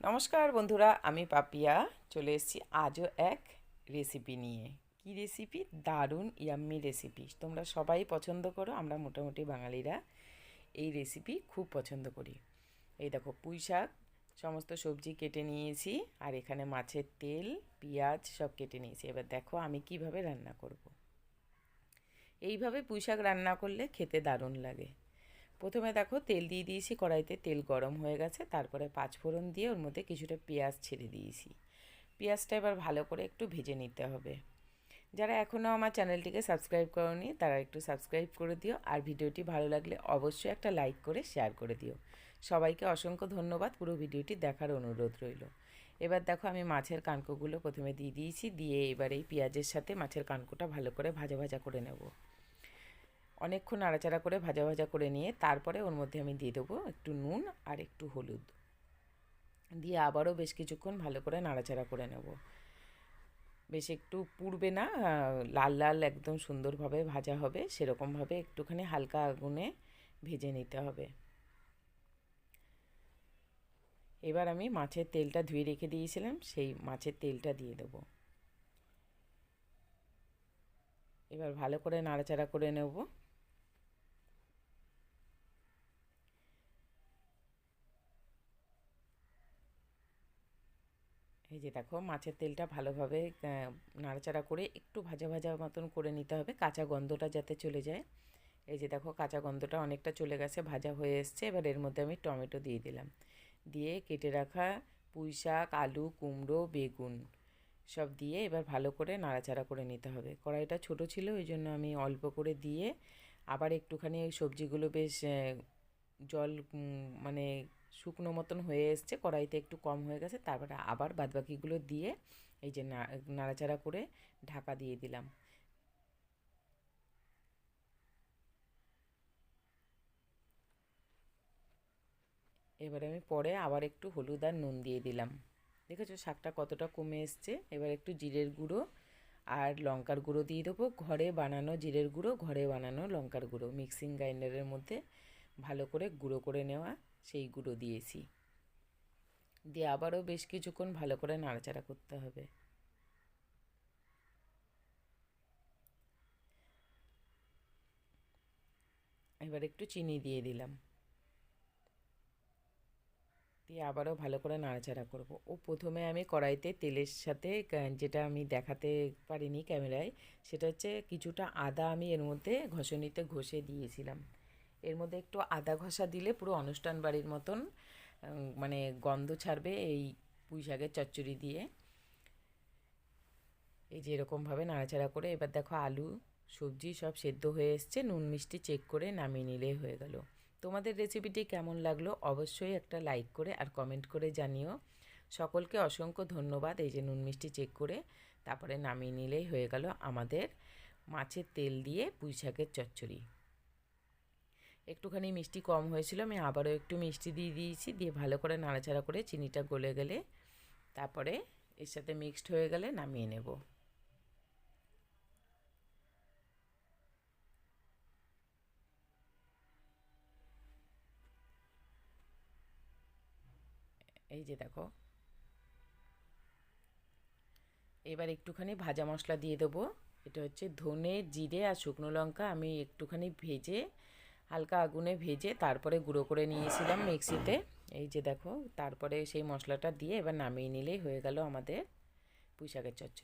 নমস্কার বন্ধুরা, আমি পাপিয়া। চলে এসেছি আজও এক রেসিপি নিয়ে। কি রেসিপি দারুণ ইয়াম্মি রেসিপি তোমরা সবাই পছন্দ করো, আমরা মোটামুটি বাঙালিরা এই রেসিপি খুব পছন্দ করি। এই দেখো, পুঁই শাক, সমস্ত সবজি কেটে নিয়েছি, আর এখানে মাছের তেল, পেঁয়াজ সব কেটে নিয়েছি। এবার দেখো আমি কীভাবে রান্না করব। এইভাবে পুঁই শাক রান্না করলে খেতে দারুণ লাগে। প্রথমে দেখো তেল দিয়ে দিয়েছি, কড়াইতে তেল গরম হয়ে গেছে, তারপরে পাঁচ ফোড়ন দিয়ে ওর মধ্যে কিছুটা পেঁয়াজ ছেড়ে দিয়েছি। পেঁয়াজটা এবার ভালো করে একটু ভেজে নিতে হবে। যারা এখনও আমার চ্যানেলটিকে সাবস্ক্রাইব করনি, তারা একটু সাবস্ক্রাইব করে দিও, আর ভিডিওটি ভালো লাগলে অবশ্যই একটা লাইক করে শেয়ার করে দিও। সবাইকে অসংখ্য ধন্যবাদ, পুরো ভিডিওটি দেখার অনুরোধ রইল। এবার দেখো আমি মাছের কানকোগুলো প্রথমে দিয়ে দিয়েছি, দিয়ে এবার এই পেঁয়াজের সাথে মাছের কানকোটা ভালো করে ভাজা ভাজা করে নেব। অনেকক্ষণ নাড়াচাড়া করে ভাজা ভাজা করে নিয়ে তারপরে ওর মধ্যে আমি দিয়ে দেবো একটু নুন আর একটু হলুদ। দিয়ে আবারও বেশ কিছুক্ষণ ভালো করে নাড়াচাড়া করে নেব। বেশ একটু পুড়বে না, লাল লাল একদম সুন্দরভাবে ভাজা হবে, সেরকমভাবে একটুখানি হালকা আগুনে ভেজে নিতে হবে। এবার আমি মাছের তেলটা ধুয়ে রেখে দিয়েছিলাম, সেই মাছের তেলটা দিয়ে দেব। এবার ভালো করে নাড়াচাড়া করে নেব। এই যে দেখো, মাছের তেলটা ভালোভাবে নাড়াচাড়া করে একটু ভাজা ভাজা মতন করে নিতে হবে, কাঁচা গন্ধটা যাতে চলে যায়। এই যে দেখো, কাঁচা গন্ধটা অনেকটা চলে গেছে, ভাজা হয়ে এসছে। এবার এর মধ্যে আমি টমেটো দিয়ে দিলাম। দিয়ে কেটে রাখা পুঁই শাক, আলু, কুমড়ো, বেগুন সব দিয়ে এবার ভালো করে নাড়াচাড়া করে নিতে হবে। কড়াইটা ছোট ছিল, ওই জন্য আমি অল্প করে দিয়ে আবার একটুখানি ওই সবজিগুলো বেশ জল মানে শুকনো মতন হয়ে এসছে, কড়াইতে একটু কম হয়ে গেছে, তারপরে আবার বাদবাকিগুলো দিয়ে এই যে নাড়াচাড়া করে ঢাকা দিয়ে দিলাম। এবার আমি পরে আবার একটু হলুদ আর নুন দিয়ে দিলাম। দেখেছ শাকটা কতটা কমে এসছে? এবার একটু জিরের গুঁড়ো আর লঙ্কার গুঁড়ো দিয়ে দেবো। ঘরে বানানো জিরের গুঁড়ো, ঘরে বানানো লঙ্কার গুঁড়ো। মিক্সিং গ্রাইন্ডারের মধ্যে ভালো করে গুঁড়ো করে নেওয়া। সেই গুঁড়ো দিয়েছি। দিয়ে আবারও বেশ কিছুক্ষণ ভালো করে নাড়াচাড়া করতে হবে। এবার একটু চিনি দিয়ে দিলাম। দিয়ে আবারও ভালো করে নাড়াচাড়া করব। ও প্রথমে আমি কড়াইতে তেলের সাথে যেটা আমি দেখাতে পারিনি ক্যামেরায়, সেটা হচ্ছে কিছুটা আদা আমি এর মধ্যে ঘষণিতে ঘষে দিয়েছিলাম। এর মধ্যে একটু আদা ঘষা দিলে পুরো অনুষ্ঠান বাড়ির মতন মানে গন্ধ ছাড়বে এই পুঁই শাকের চচ্চড়ি দিয়ে। এই যে এরকমভাবে নাড়াচাড়া করে, এবার দেখো আলু, সবজি সব সেদ্ধ হয়ে এসছে, নুন মিষ্টি চেক করে নামিয়ে নিলেই হয়ে গেল। তোমাদের রেসিপিটি কেমন লাগল অবশ্যই একটা লাইক করে আর কমেন্ট করে জানিও। সকলকে অসংখ্য ধন্যবাদ এই যে নুন মিষ্টি চেক করে, তারপরে নামিয়ে নিলেই হয়ে গেল আমাদের মাছের তেল দিয়ে পুঁই শাকের চচ্চড়ি। একটুখানি মিষ্টি কম হয়েছিল, আমি আবারও একটু মিষ্টি দিয়ে দিয়েছি, দিয়ে ভালো করে নাড়াচাড়া করে চিনিটা গলে গেলে তারপরে এর সাথে মিক্সড হয়ে গেলে নামিয়ে নেব। এই যে দেখো। এবার একটুখানি ভাজা মশলা দিয়ে দেবো, এটা হচ্ছে ধনে, জিরে আর শুকনো লঙ্কা আমি একটুখানি ভেজে হালকা আগুনে ভেজে তারপরে গুঁড়ো করে নিয়েছিলাম মিক্সিতে। এই যে দেখো, তারপরে সেই মশলাটা দিয়ে এবার নামিয়ে নিলেই হয়ে গেল আমাদের পুঁই শাকের চচ্চড়ি।